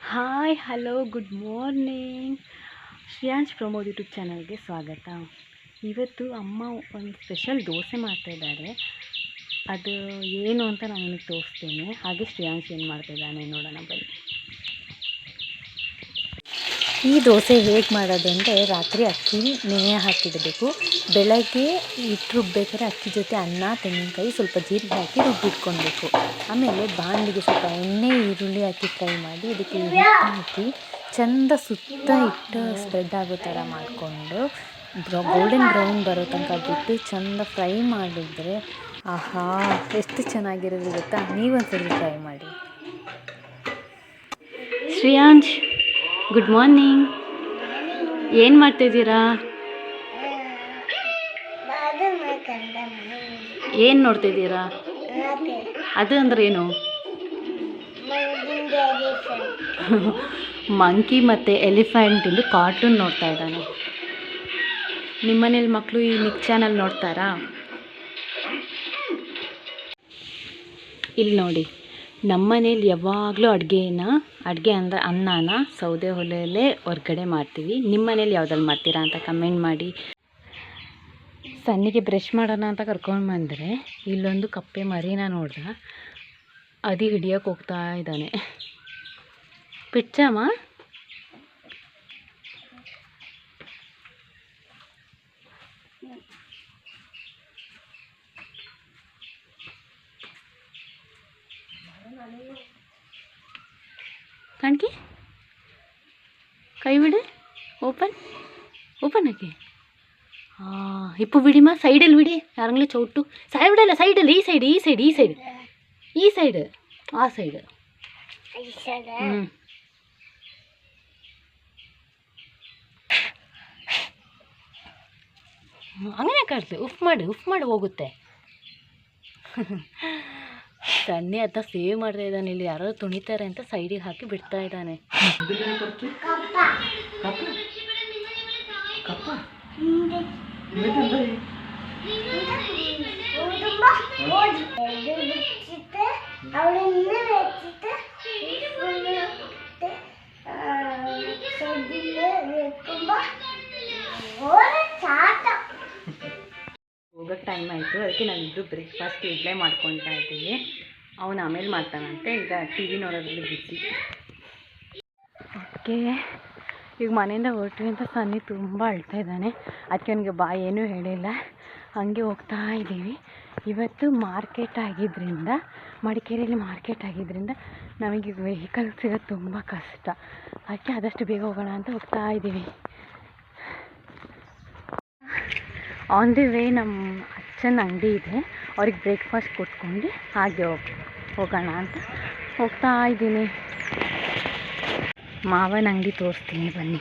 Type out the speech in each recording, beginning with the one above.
Hi, hello, good morning. Shreyansh Pramod YouTube ಚಾನಲ್ಗೆ ಸ್ವಾಗತ. ಇವತ್ತು ಅಮ್ಮ ಒಂದು ಸ್ಪೆಷಲ್ ದೋಸೆ ಮಾಡ್ತಾಯಿದ್ದಾರೆ ಅದು ಏನು ಅಂತ ನಾನು ನಿಮಗೆ ತೋರಿಸ್ತೇನೆ. ಹಾಗೆ ಶ್ರೇಯಾಂಶ್ ಏನು ಮಾಡ್ತಾಯಿದ್ದಾನೆ ನೋಡೋಣ ಬನ್ನಿ. ಈ ದೋಸೆ ಹೇಗೆ ಮಾಡೋದು ಅಂದರೆ ರಾತ್ರಿ ಅಕ್ಕಿ ನೆನೆ ಹಾಕಿಡಬೇಕು. ಬೆಳಗ್ಗೆ ಹಿಟ್ಟು ರುಬ್ಬೇಕಾದ್ರೆ ಅಕ್ಕಿ ಜೊತೆ ಅನ್ನ, ತೆಂಗಿನಕಾಯಿ ಸ್ವಲ್ಪ ಜೀರಿಗೆ ಹಾಕಿ ರುಬ್ಬಿಟ್ಕೊಳ್ಬೇಕು. ಆಮೇಲೆ ಬಾಣಲಿಗೆ ಸ್ವಲ್ಪ ಎಣ್ಣೆ, ಈರುಳ್ಳಿ ಹಾಕಿ ಫ್ರೈ ಮಾಡಿ ಇದಕ್ಕೆ ಹಿಟ್ಟು ಹಾಕಿ ಚೆಂದ ಸುತ್ತ ಹಿಟ್ಟು ಸ್ಪ್ರೆಡ್ ಆಗೋ ಥರ ಮಾಡಿಕೊಂಡು ಬ್ರೌ ಗೋಲ್ಡನ್ ಬ್ರೌನ್ ಬರೋ ತನಕ ಬಿಟ್ಟು ಚೆಂದ ಫ್ರೈ ಮಾಡಿದರೆ ಆಹಾ, ಎಷ್ಟು ಚೆನ್ನಾಗಿರೋದು ಗೊತ್ತಾ? ನೀವೊಂದ್ಸರಿ ಟ್ರೈ ಮಾಡಿ. ಶ್ರೇಯಾಂಶ್. ಗುಡ್ ಮಾರ್ನಿಂಗ್ ಏನು ಮಾಡ್ತಿದ್ದೀರಾ? ಏನು ನೋಡ್ತಿದ್ದೀರಾ? ಅದು ಅಂದ್ರೆ ಏನು? ಮಂಕಿ ಮತ್ತು ಎಲಿಫೆಂಟಿಂದು ಕಾರ್ಟೂನ್ ನೋಡ್ತಾ ಇದ್ದಾನೆ. ನಿಮ್ಮನೇಲಿ ಮಕ್ಕಳು ಈ ನಿಕ್ ಚಾನಲ್ ನೋಡ್ತಾರಾ? ಇಲ್ಲಿ ನೋಡಿ. ನಮ್ಮನೇಲಿ ಯಾವಾಗಲೂ ಅಡುಗೆನ, ಅಡುಗೆ ಅಂದರೆ ಅನ್ನನ ಸೌದೆ ಒಲೆಯಲ್ಲೇ ಹೊರ್ಗಡೆ ಮಾಡ್ತೀವಿ. ನಿಮ್ಮ ಮನೇಲಿ ಯಾವ್ದ್ರಲ್ಲಿ ಮಾಡ್ತೀರಾ ಅಂತ ಕಮೆಂಟ್ ಮಾಡಿ. ಸನ್ನಿಗೆ ಬ್ರಷ್ ಮಾಡೋಣ ಅಂತ ಕರ್ಕೊಂಡು ಬಂದರೆ ಇಲ್ಲೊಂದು ಕಪ್ಪೆ ಮರಿನ ನೋಡ್ದೆ. ಅದಿ ಹಿಡಿಯೋಕೆ ಹೋಗ್ತಾ ಇದ್ದಾನೆ. ಪಿಚ್ಚಮ್ಮ? ಕಣ್ಕಿ? ಕೈ ಬಿಡು. ಓಪನ್. ಓಪನ್ ಹಾಕಿ ಹಾಂ ಇಪ್ಪು ಬಿಡಿಮ್ಮ ಸೈಡಲ್ಲಿ ಬಿಡಿ. ಯಾರಂಗ್ಲೂ ಚೌಟು. ಸೈಡ್ ಬಿಡಲ್ಲ, ಸೈಡಲ್ಲಿ, ಈ ಸೈಡ್ ಈ ಸೈಡ್ ಈ ಸೈಡ್. ಈ ಸೈಡ್, ಆ ಸೈಡ್. ಹ್ಞೂ ಹಂಗನೇ ಕಾಡ್ತು ಉಫ್ ಮಾಡಿ ಉಫ್ ಮಾಡಿ ಹೋಗುತ್ತೆ. ಸನ್ನೆ ಅಂತ ಸೇವ್ ಮಾಡ್ತಾ ಇದ್ದಾನೆ. ಇಲ್ಲಿ ಯಾರೋ ತುಣಿತಾರೆ ಅಂತ ಸೈಡಿಗೆ ಹಾಕಿ ಬಿಡ್ತಾ ಇದ್ದಾನೆ. ಹೋಗೋಕ್ಕೆ ಟೈಮ್ ಆಯಿತು. ಅದಕ್ಕೆ ನಾವಿಬ್ಬರು ಬ್ರೇಕ್ಫಾಸ್ಟ್ ಇಡ್ಲೇ ಮಾಡ್ಕೊತಾ ಇದ್ದೀವಿ. ಅವನು ಆಮೇಲೆ ಮಾಡ್ತಾನಂತೆ ಈಗ ಟಿ ವಿ ನೋಡೋದ್ರಲ್ಲಿ ಬಿಸಿ. ಓಕೆ. ಈಗ ಮನೆಯಿಂದ ಹೊರಟ್ವಿ ಅಂತ ಸನ್ನಿ ತುಂಬ ಅಳ್ತಾ ಇದ್ದಾನೆ. ಅದಕ್ಕೆ ಅವನಿಗೆ ಬಾ, ಏನೂ ಹೇಳಿಲ್ಲ. ಹಾಗೆ ಹೋಗ್ತಾ ಇದ್ದೀವಿ. ಇವತ್ತು ಮಾರ್ಕೆಟ್ ಆಗಿದ್ದರಿಂದ ಮಡಿಕೇರಿಯಲ್ಲಿ ಮಾರ್ಕೆಟ್ ಆಗಿದ್ದರಿಂದ ನಮಗೆ ವೆಹಿಕಲ್ ಸಿಗೋದು ತುಂಬ ಕಷ್ಟ. ಅದಕ್ಕೆ ಆದಷ್ಟು ಬೇಗ ಹೋಗೋಣ ಅಂತ ಹೋಗ್ತಾ ಇದ್ದೀವಿ. ಆನ್ ದಿ ವೇ ನಮ್ಮ ಅಚ್ಚನ ಅಂಗಡಿ ಇದೆ. ಅವ್ರಿಗೆ ಬ್ರೇಕ್ಫಾಸ್ಟ್ ಕೊಟ್ಕೊಂಡು ಹಾಗೆ ಹೋಗಿ, ಹೋಗೋಣ ಅಂತ ಹೋಗ್ತಾ ಇದ್ದೀನಿ. ಮಾವನ ಅಂಗಡಿ ತೋರಿಸ್ತೀನಿ ಬನ್ನಿ.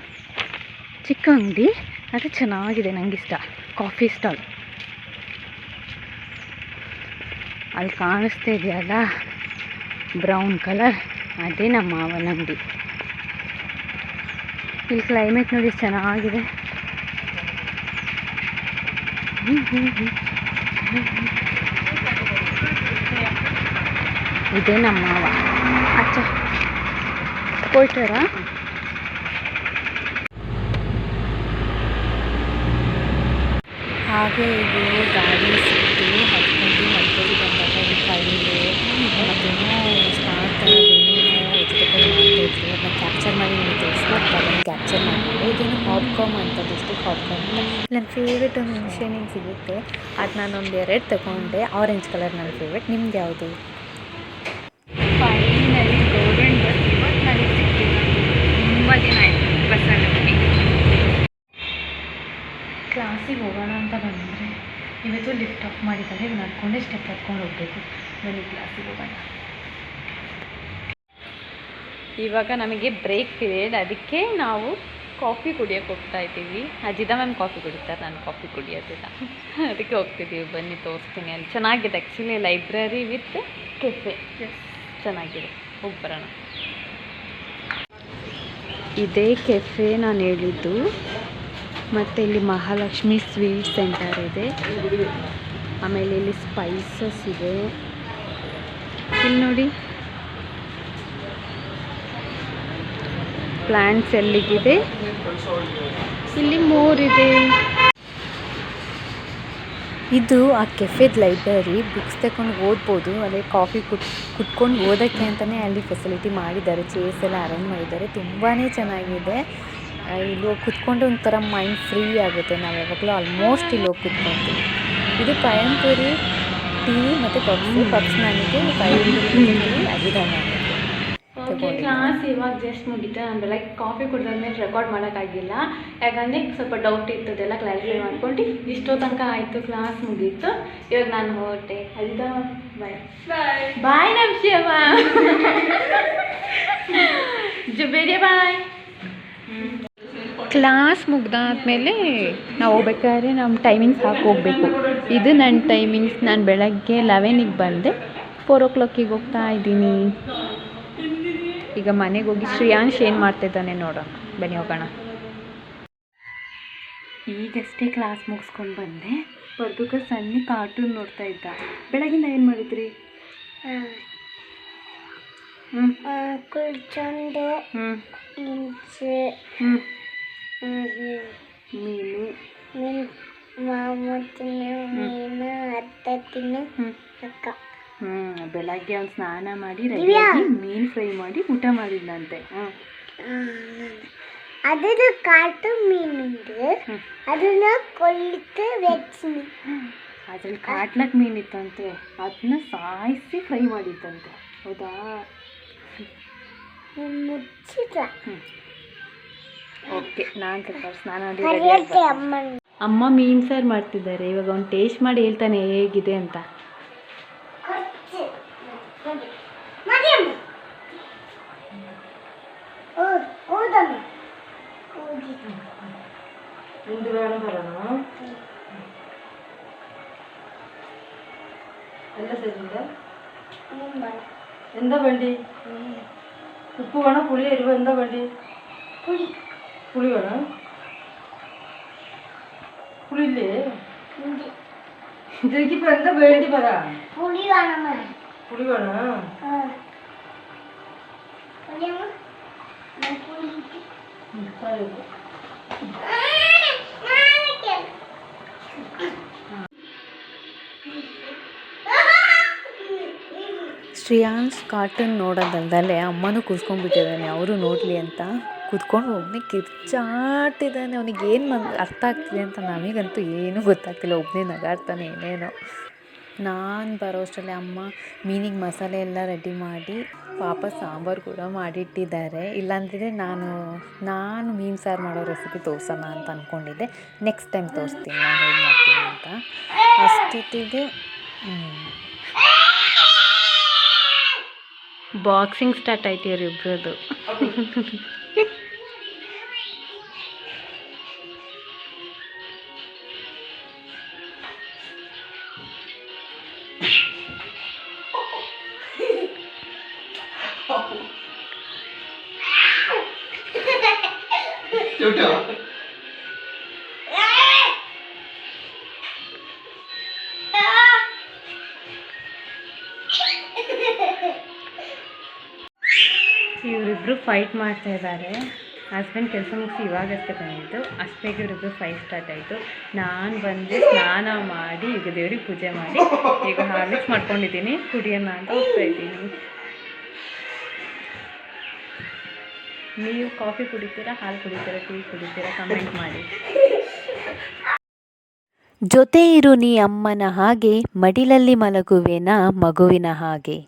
ಚಿಕ್ಕ ಅಂಗಡಿ, ಅದು ಚೆನ್ನಾಗಿದೆ, ನಂಗೆ ಇಷ್ಟ. Coffee stall. ಅಲ್ಲಿ ಕಾಣಿಸ್ತಾ ಇದೆಯಲ್ಲ? ಬ್ರೌನ್ ಕಲರ್, ಅದೇ ನಮ್ಮ ಮಾವನ ಅಂಗಡಿ. ಇಲ್ಲಿ ಕ್ಲೈಮೇಟ್ ನೋಡಿ, ಚೆನ್ನಾಗಿದೆ. ಇದೇ ನಮ್ಮ ಅಚ್ಚ. ಕೊಯ್ತಾರ? ಹಾಗೆ ಇದು ಗಾಡಿ ಸಿಕ್ತು ಹತ್ಕೊಂಡು ಮಲ್ಕೋಗಿ ಬಂದಾಗ ಇದು ಕೈಲಿ ಮತ್ತೇನೋ ಸ್ಟಾರ್ಟ್ ಅದೇನೇನೋ ವೆಜಿಟೇಬಲ್ ಮಾಡ್ತಾಯಿದ್ರು ಅದನ್ನ ಕ್ಯಾಪ್ಚರ್ ಮಾಡಿ ನಿಮಗೆ ತೋರಿಸ್ಬೇಕು ಅದನ್ನು ಕ್ಯಾಪ್ಚರ್ ಮಾಡಿಕೊಂಡು ಇದೇನು ಹಾಪ್ಕಾಮ್ ಅಂತ ಡಿಸ್ಟಿಕ್ ಹಾಪ್ಕಾಮ್ ನನ್ನ ಫೇವ್ರೆಟ್ ಒಂದು ಮಿಷನಿಂಗ್ ಸಿಗುತ್ತೆ, ಅದು ನಾನೊಂದು ಎರಡು ತಗೊಂಡೆ. ಆರೆಂಜ್ ಕಲರ್ ನನ್ನ ಫೇವ್ರೆಟ್ ನಿಮ್ಗೆ ಯಾವುದು? ಫೈನಲಿ ಗೌರ್ಮೆಂಟ್ ಇವತ್ತು ನನಗೆ ಸಿಕ್ಕಿಲ್ಲ. ತುಂಬ ದಿನ ಆಯಿತು ಬಸ್ಸಲ್ಲಿ ಹೋಗಿ ಕ್ಲಾಸಿಗೆ ಹೋಗೋಣ ಅಂತ ಬಂದರೆ, ಇವತ್ತು ಲಿಫ್ಟ್ ಆಫ್ ಮಾಡಿದ್ದಾರೆ. ನಡ್ಕೊಂಡೇ ಸ್ಟೆಪ್ ಹತ್ಕೊಂಡು ಹೋಗಬೇಕು. ಬನ್ನಿ ಕ್ಲಾಸಿಗೆ ಹೋಗೋಣ. ಇವಾಗ ನಮಗೆ ಬ್ರೇಕ್ ಪೀರಿಯಡ್ ಅದಕ್ಕೆ ನಾವು ಕಾಫಿ ಕುಡಿಯೋಕ್ಕೆ ಹೋಗ್ತಾ ಇದ್ದೀವಿ. ಅಜಿತಾ ಮ್ಯಾಮ್ ಕಾಫಿ ಕುಡಿತಾರೆ ನಾನು ಕಾಫಿ ಕುಡಿಯೋದಿಲ್ಲ. ಅದಕ್ಕೆ ಹೋಗ್ತಿದ್ದೀವಿ. ಬನ್ನಿ ತೋರಿಸ್ತೀನಿ ಅಲ್ಲಿ. ಚೆನ್ನಾಗಿದೆ ಆ್ಯಕ್ಚುಲಿ ಲೈಬ್ರರಿ ವಿತ್ ಕೆಫೆ ಚೆನ್ನಾಗಿದೆ. ಹೋಗಿ ಬರೋಣ. ಇದೇ ಕೆಫೆ ನಾನು ಹೇಳಿದ್ದು. ಮತ್ತು ಇಲ್ಲಿ ಮಹಾಲಕ್ಷ್ಮಿ ಸ್ವೀಟ್ ಸೆಂಟರ್ ಇದೆ. ಆಮೇಲೆ ಇಲ್ಲಿ ಸ್ಪೈಸಸ್ ಇದೆ. ಇಲ್ಲಿ ನೋಡಿ. ಪ್ಲ್ಯಾಂಟ್ಸ್ ಎಲ್ಲಿಗಿದೆ? ಇಲ್ಲಿ ಇದೆ ಇದು ಆ ಕೆಫೆದ್ ಲೈಬ್ರರಿ ಬುಕ್ಸ್ ತಗೊಂಡು ಓದ್ಬೋದು, ಅದೇ ಕಾಫಿ ಕುಟ್ ಕುಟ್ಕೊಂಡು ಓದೋಕ್ಕೆ ಅಂತಲೇ ಅಲ್ಲಿ ಫೆಸಿಲಿಟಿ ಮಾಡಿದ್ದಾರೆ ಚೇರ್ಸ್ ಎಲ್ಲ ಅರೇಂಜ್ ಮಾಡಿದ್ದಾರೆ ತುಂಬಾ ಚೆನ್ನಾಗಿದೆ. ಇಲ್ಲಿ ಹೋಗಿ ಕುತ್ಕೊಂಡು ಒಂಥರ ಮೈಂಡ್ ಫ್ರೀ ಆಗುತ್ತೆ, ನಾವು ಯಾವಾಗಲೂ ಆಲ್ಮೋಸ್ಟ್ ಇಲ್ಲಿ ಹೋಗಿ ಕುತ್ಕೊಳ್ತೀವಿ ಇದು ಪಯಂಪುರಿ ಟೀ ಮತ್ತು ಕಾಫಿ ಪಪ್ಸ್ ನನಗೆ ಪಯಂಪುರಿ ಅಜಿದ ನನಗೆ ಕ್ಲಾಸ್ ಇವಾಗ ಜಸ್ಟ್ ಮುಗೀತು. ನಾನು ಲೈಕ್ ಕಾಫಿ ಕುಡ್ದಾದ್ಮೇಲೆ ರೆಕಾರ್ಡ್ ಮಾಡೋಕ್ಕಾಗಿಲ್ಲ. ಯಾಕಂದರೆ ಸ್ವಲ್ಪ ಡೌಟ್ ಇತ್ತು ಅದೆಲ್ಲ ಕ್ಲಾರಿಫೈ ಮಾಡ್ಕೊಂಡು ಇಷ್ಟೋ ತನಕ ಆಯಿತು ಕ್ಲಾಸ್ ಮುಗೀತು. ಇವಾಗ ನಾನು ಹೊರಟೆ. ಅದ ಬಾಯ್ ಬಾಯ್ ನಮ್ ಶಿವ ಜುಬೇರಿ ಬಾಯ್ ಕ್ಲಾಸ್ ಮುಗ್ದಾದ್ಮೇಲೆ ನಾವು ಹೋಗ್ಬೇಕಾದ್ರೆ ನಮ್ಮ ಟೈಮಿಂಗ್ಸ್ ಹಾಕಿ ಹೋಗಬೇಕು. ಇದು ನನ್ನ ಟೈಮಿಂಗ್ಸ್ ನಾನು ಬೆಳಗ್ಗೆ ಲೆವೆನಿಗೆ ಬಂದೆ. ಫೋರ್ ಓ ಕ್ಲಾಕಿಗೆ ಹೋಗ್ತಾ ಇದ್ದೀನಿ. ಈಗ ಮನೆಗೆ ಹೋಗಿ ಶ್ರೇಯಾಂಶ್ ಏನು ಮಾಡ್ತಿದ್ದಾನೆ ನೋಡೋಣ ಬನ್ನಿ ಹೋಗೋಣ. ಈಗಷ್ಟೇ ಕ್ಲಾಸ್ ಮುಗಿಸ್ಕೊಂಡು ಬಂದೆ. ಬರ್ದುಕ ಸಣ್ಣ ಕಾರ್ಟೂನ್ ನೋಡ್ತಾ ಇದ್ದ. ಬೆಳಗಿಂದ ಏನು ಮಾಡಿದ್ರಿ? ಕುಳ್ಚೊಂಡು ಹ್ಞೂ ಇಂಚೆ ಹ್ಞೂ ಮೀನು ಮೀನು. ಮೀನು ಮಾಮು ತಿನ್ನು ಮೀನು ಅತ್ತ ತಿನ್ನು ಅಕ್ಕ. ಹ್ಞೂ ಬೆಳಗ್ಗೆ ಒಂದು ಸ್ನಾನ ಮಾಡಿ. ರೆಡಿಯಾಗಿ ಮೀನು ಫ್ರೈ ಮಾಡಿ ಊಟ ಮಾಡಿದ್ನಂತೆ. ಹ್ಞೂ ಅದರ ಕಾಟು ಮೀನುಂಡು. ಅದನ್ನ ಕೊಲ್ಲಿಕ್ಕೆ ವೆಚ್ಚಿನಿ ಅದ್ರಲ್ಲಿ ಕಾಟ್ಲಕ್ ಮೀನಿತ್ತಂತೆ ಅದನ್ನ ಸಾಯಿಸಿ ಫ್ರೈ ಮಾಡಿತ್ತಂತೆ ಹೌದಾ? ಮುಚ್ಚಿದ ಓಕೆ ನಾನು ಸ್ವಲ್ಪ ಸ್ನಾನ ಮಾಡಿ ಅಮ್ಮ ಮೀನು ಸಾರು ಮಾಡ್ತಿದ್ದಾರೆ. ಇವಾಗ ಅವ್ನು ಟೇಸ್ಟ್ ಮಾಡಿ ಹೇಳ್ತಾನೆ ಹೇಗಿದೆ ಅಂತ. ಮುಂಬೈ എന്താ വേണ്ടി ഉപ്പ് വേണം പുളി എരിവ് എന്താ വേണ്ടി പുളി പുളി വേണം പുളിയില്ലേ ഉണ്ട് ഇതിലേക്കിപ്പോ എന്താ വേണ്ടി പറ പുളി വേണമ്മ പുളി വേണം ആ പുളിയമ്മ ഞാൻ പുളി ಶ್ರೇಯಾಂಶ್ ಕಾರ್ಟೂನ್ ನೋಡೋದಲ್ದಲ್ಲೇ ಅಮ್ಮನೂ ಕೂತ್ಕೊಂಡ್ಬಿಟ್ಟಿದ್ದಾನೆ, ಅವರು ನೋಡಲಿ ಅಂತ. ಕೂತ್ಕೊಂಡು ಒಬ್ಬನೇ ಕಿರ್ಚಾಡ್ತಿದ್ದಾನೆ ಅವನಿಗೆ ಏನು ಅರ್ಥ ಆಗ್ತಿದೆ ಅಂತ ನಮಗಂತೂ ಏನೂ ಗೊತ್ತಾಗ್ತಿಲ್ಲ ಒಬ್ಬನೇ ನಗಾಡ್ತಾನೆ ಏನೇನೋ. ನಾನು ಬರೋ ಅಷ್ಟರಲ್ಲಿ ಅಮ್ಮ ಮೀನಿಗೆ ಮಸಾಲೆ ಎಲ್ಲ ರೆಡಿ ಮಾಡಿ ಪಾಪ ಸಾಂಬಾರು ಕೂಡ ಮಾಡಿಟ್ಟಿದ್ದಾರೆ. ಇಲ್ಲಾಂದರೆ ನಾನು ನಾನು ಮೀನು ಸಾರು ಮಾಡೋ ರೆಸಿಪಿ ತೋರಿಸೋಣ ಅಂತ ಅಂದ್ಕೊಂಡಿದ್ದೆ ನೆಕ್ಸ್ಟ್ ಟೈಮ್ ತೋರಿಸ್ತೀನಿ ನಾನು ಹೇಗೆ ಮಾಡ್ತೀನಿ ಅಂತ. ಅಷ್ಟೊತ್ತಿಗೆ. ಬಾಕ್ಸಿಂಗ್ ಸ್ಟಾರ್ಟ್ ಆಯ್ತು ಇವ್ರಿಬ್ರದ್ದು ಇವರಿಬ್ರು ಫೈಟ್ ಮಾಡ್ತಾ ಇದ್ದಾರೆ ಹಸ್ಬೆಂಡ್ ಕೆಲಸ ಮುಗಿಸಿ ಇವಾಗಷ್ಟೇ ಬಂದಿದ್ದು. ಅಷ್ಟೇಗೆ ಬೇಗ ಇವರಿಬ್ರು ಫೈಟ್ ಸ್ಟಾರ್ಟ್ ಆಯಿತು. ನಾನು ಬಂದು ಸ್ನಾನ ಮಾಡಿ ಈಗ ದೇವ್ರಿಗೆ ಪೂಜೆ ಮಾಡಿ ಈಗ ಹಾರ್ಲಿಕ್ಸ್ ಮಾಡ್ಕೊಂಡಿದ್ದೀನಿ. ಕುಡಿಯೋಣ ಅಂತ ಹೋಗ್ತಾ ಇದ್ದೀನಿ. ನೀವು ಕಾಫಿ ಕುಡಿತೀರಾ, ಹಾಲು ಕುಡಿತೀರಾ, ಟೀ ಕುಡಿತೀರಾ ಕಮೆಂಟ್ ಮಾಡಿ. ಜೊತೆ ಇರು ನೀ ಅಮ್ಮನ ಹಾಗೆ ಮಡಿಲಲ್ಲಿ ಮಲಗುವೆನ ಮಗುವಿನ ಹಾಗೆ.